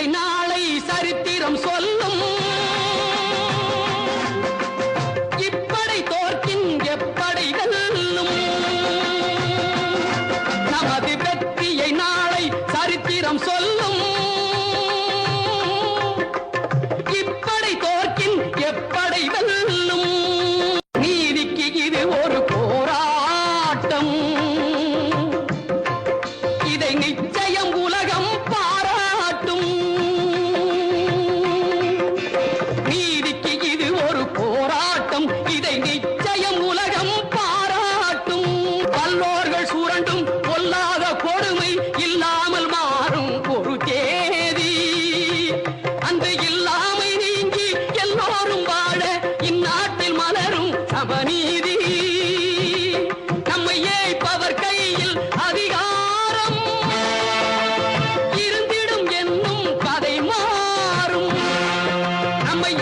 இதை நாளை சரித்திரம் சொல்லும். இப்படை தோற்கின் எப்படை வெல்லும். நமது வெற்றியை நாளை சரித்திரம் சொல்லும். இப்படை தோற்கின் எப்படை வெல்லும். நீதிக்கு இது ஒரு போராட்டம். இதை நிச்சயம் உலக அவநீதி நம்மை ஏய்ப்பவர் கையில் அதிகாரம். இருந்திடும் என்னும் கதை மாறும். நம்மை